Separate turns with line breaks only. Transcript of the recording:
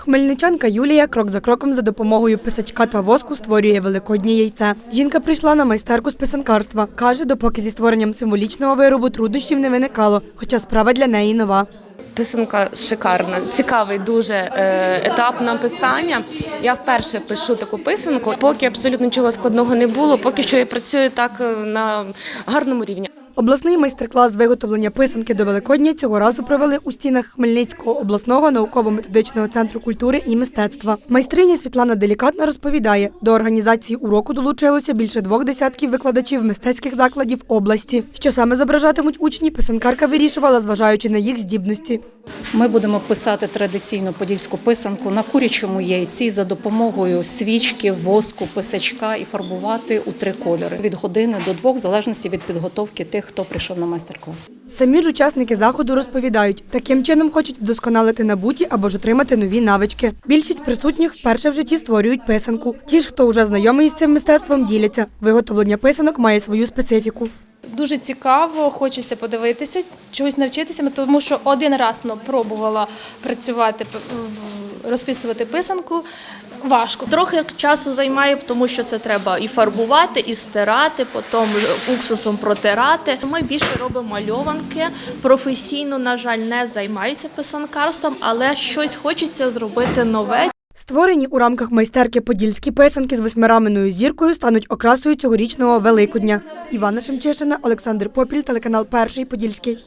Хмельничанка Юлія крок за кроком за допомогою писачка та воску створює великоднє яйце. Жінка прийшла на майстерку з писанкарства. Каже, допоки зі створенням символічного виробу труднощів не виникало, хоча справа для неї нова.
Писанка шикарна, цікавий дуже е, етап написання. Я вперше пишу таку писанку. Поки абсолютно нічого складного не було, поки що я працюю так е, на гарному рівні.
Обласний майстер-клас виготовлення писанки до Великодня цього разу провели у стінах Хмельницького обласного науково-методичного центру культури і мистецтва. Майстриня Світлана Делікатна розповідає, до організації уроку долучилося більше двох десятків викладачів мистецьких закладів області. Що саме зображатимуть учні, писанкарка вирішувала, зважаючи на їх здібності.
Ми будемо писати традиційну подільську писанку на курячому яйці за допомогою свічки, воску, писачка і фарбувати у три кольори від години до двох, в залежності від підготовки тих, хто прийшов на майстер-клас.
Самі ж учасники заходу розповідають, таким чином хочуть вдосконалити набуті або ж отримати нові навички. Більшість присутніх вперше в житті створюють писанку. Ті ж, хто вже знайомий з цим мистецтвом, діляться. Виготовлення писанок має свою специфіку.
Дуже цікаво, хочеться подивитися, чогось навчитися, тому що один раз ну, пробувала працювати, розписувати писанку. Важко.
Трохи часу займає, тому що це треба і фарбувати, і стирати, потім уксусом протирати. Ми більше робимо мальованки. Професійно, на жаль, не займаюся писанкарством, але щось хочеться зробити нове.
Створені у рамках майстерки подільські писанки з восьмираменою зіркою стануть окрасою цьогорічного Великодня. Івана Шемчишина, Олександр Попіль, телеканал Перший Подільський.